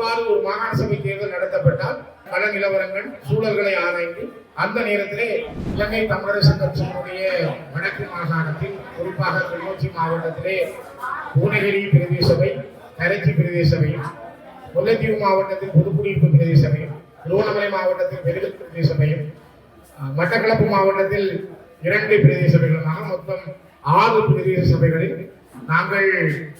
அவ்வாறு ஒரு மாகாண சபை தேர்தல் நடத்தப்பட்டால் கள நிலவரங்கள் சூழல்களை ஆராய்ந்து அந்த நேரத்திலே இலங்கை தமிழரசு கட்சியினுடைய வடக்கு மாகாணத்தில் குறிப்பாக கிளிநொச்சி மாவட்டத்திலே பூனகிரி பிரதேச சபை கரைச்சி பிரதேச சபையும் முல்லைத்தீவு மாவட்டத்தில் புதுக்குடியிருப்பு பிரதேச சபையும் திருவண்ணாமலை மாவட்டத்தில் பெருகு பிரதேச சபையும் மட்டக்களப்பு மாவட்டத்தில் இரண்டு பிரதேச சபைகளுமாக மொத்தம் ஆறு பிரதேச சபைகளில் நாங்கள்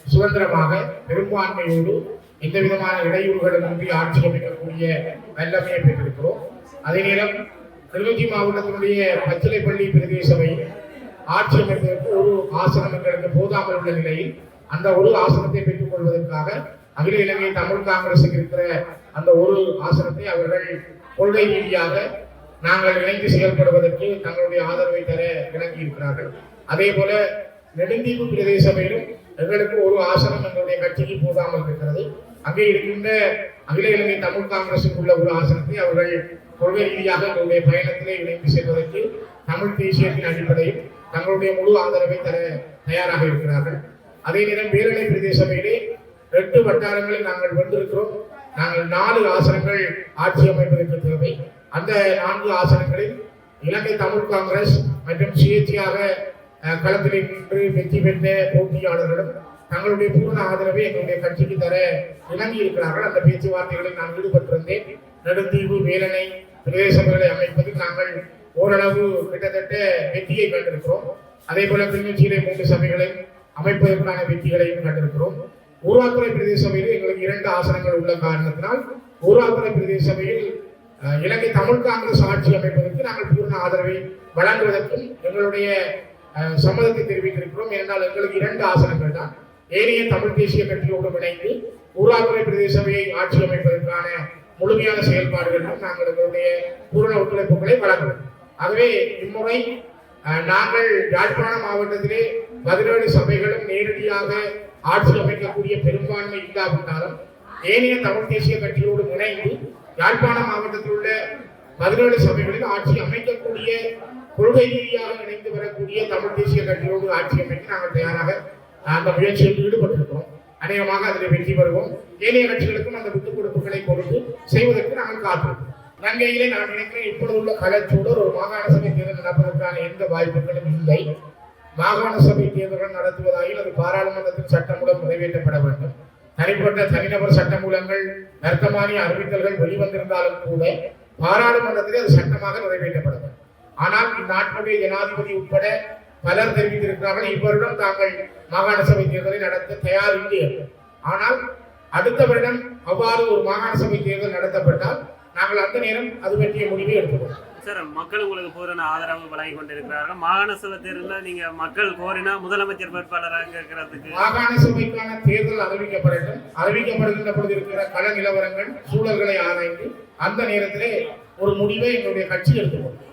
சுதந்திரமாக பெரும்பான்மையோடு எந்த விதமான இடையூறுகளுமின்றி ஆட்சி அமைக்கக்கூடிய வல்லமையை பெற்றிருக்கிறோம். அதே நேரம் கிளிநொச்சி மாவட்டத்தினுடைய பச்சிலைப்பள்ளி பிரதேச சபை ஆட்சி அமைப்பதற்கு ஒரு ஆசனம் எங்களுக்கு போதாமல் உள்ள நிலையில் அந்த ஒரு ஆசனத்தை பெற்றுக் கொள்வதற்காக அகில இலங்கை தமிழ் காங்கிரசுக்கு இருக்கிற அந்த ஒரு ஆசனத்தை அவர்கள் கொள்கை ரீதியாக நாங்கள் இணைந்து செயல்படுவதற்கு தங்களுடைய ஆதரவை தர இணங்கி இருக்கிறார்கள் அதே போல நெடுந்தீவு பிரதேச சபையிலும் எங்களுக்கு ஒரு ஆசனம் எங்களுடைய கட்சிக்கு போதாமல் இருக்கிறது. அங்கே இருக்கின்ற அகில இலங்கை தமிழ் காங்கிரசுக்கு உள்ள ஒரு ஆசனத்தை அவர்கள் கொள்கை ரீதியாக எங்களுடைய பயணத்திலே இணைந்து செல்வதற்கு தமிழ் தேசியத்தின் அடிப்படையில் தங்களுடைய முழு ஆதரவை தர தயாராக இருக்கிறார்கள். அதே நேரம் பேரணி பிரதேசமையிலேயே எட்டு வட்டாரங்களில் நாங்கள் வந்திருக்கிறோம். நாங்கள் நாலு ஆசனங்கள் ஆட்சி அமைப்பதற்கு தேவை. அந்த நான்கு ஆசனங்களில் இலங்கை தமிழ் காங்கிரஸ் மற்றும் சுயேட்சையாக களத்தில் நின்று வெற்றி பெற்ற போட்டியாளர்களும் தங்களுடைய பூர்ண ஆதரவை எங்களுடைய கட்சிக்கு தர இணங்கி இருக்கிறார்கள். அந்த பேச்சுவார்த்தைகளில் நான் ஈடுபட்டிருந்தேன். நெடுந்தீவு வேலனை பிரதேச சபைகளை அமைப்பதில் நாங்கள் ஓரளவு கிட்டத்தட்ட வெற்றியை கண்டிருக்கிறோம். அதே போல கிளிநொச்சியிலே மூன்று சபைகளை அமைப்பதற்கான வெற்றிகளையும் கண்டிருக்கிறோம். ஊராத்துறை பிரதேச சபையில் எங்களுக்கு இரண்டு ஆசனங்கள் உள்ள காரணத்தினால் ஊராத்துறை பிரதேச சபையில் இலங்கை தமிழ் காங்கிரஸ் ஆட்சி அமைப்பதற்கு நாங்கள் பூர்ண ஆதரவை வழங்குவதற்கும் எங்களுடைய சம்மதத்தை தெரிவித்திருக்கிறோம். ஏனென்றால் எங்களுக்கு இரண்டு ஆசனங்கள் தான். ஏனைய தமிழ் தேசிய கட்சியோடு இணைந்து ஊராத்துறை பிரதேச சபையை ஆட்சி அமைப்பதற்கான முழுமையான செயல்பாடுகளிலும் நாங்கள் எங்களுடைய பூரண ஒத்துழைப்புகளை வழங்குவோம். ஆகவே இம்முறை நாங்கள் யாழ்ப்பாண மாவட்டத்திலே பதினேழு சபைகளும் நேரடியாக ஆட்சி அமைக்கக்கூடிய பெரும்பான்மை இல்லாவிட்டாலும் ஏனைய தமிழ் தேசிய கட்சியோடு இணைந்து யாழ்ப்பாண மாவட்டத்தில் உள்ள பதினேழு சபைகளில் ஆட்சி அமைக்கக்கூடிய கொள்கை ரீதியாக இணைந்து வரக்கூடிய தமிழ் தேசிய கட்சியோடு ஆட்சி அமைக்க நாங்கள் தயாராக அந்த முயற்சியில் ஈடுபட்டிருக்கிறோம். அநேகமாக அதில் வெற்றி பெறுவோம். ஏனைய கட்சிகளுக்கும் அந்த விட்டுக் கொடுப்புகளை கொடுத்து செய்வதற்கு நாங்கள் காத்திருக்கிறோம். இலங்கையிலே நான் நினைக்கிறேன் இப்பொழுது உள்ள கலைச்சூடர் ஒரு மாகாண சபை தேர்தல் நடப்பதற்கான எந்த வாய்ப்புகளும் இல்லை. மாகாண சபை தேர்தல்கள் நடத்துவதாயில் அது பாராளுமன்றத்தின் சட்டமூலம் நிறைவேற்றப்பட வேண்டும். தனிப்பட்ட தனிநபர் சட்டமூலங்கள் நர்த்தமானிய அறிவித்தல்கள் வெளிவந்திருந்தாலும் கூட பாராளுமன்றத்திலே அது சட்டமாக நிறைவேற்றப்பட வேண்டும். ஆனால் இந்நாட்டினுடைய ஜனாதிபதி உட்பட பலர் தெரிவித்திருக்கிறார்கள். இவ்வருடம் தாங்கள் மாகாண சபை தேர்தலை நடத்த தயார் இல்லை என்று. ஆனால் அடுத்த வருடம் அவ்வாறு ஒரு மாகாண சபை தேர்தல் நடத்தப்பட்டால் நாங்கள் அந்த நேரம் அது பற்றிய முடிவை எடுத்துக்கொள்வோம். சார் மக்கள் உங்களுக்கு பூரண ஆதரவு வழங்கி கொண்டிருக்கிறார்கள். மாகாண சபை தேர்தலில் நீங்க மக்கள் கோரினா முதலமைச்சர் வேட்பாளராக இருக்கிறதுக்கு மாகாண சபைக்கான தேர்தல் அறிவிக்கப்படட்டும். அறிவிக்கப்படுகின்ற பொழுது இருக்கிற கள நிலவரங்கள் சூழல்களை ஆராய்ந்து அந்த நேரத்திலே ஒரு முடிவை எங்களுடைய கட்சி எடுத்துக்கொள்ளும்.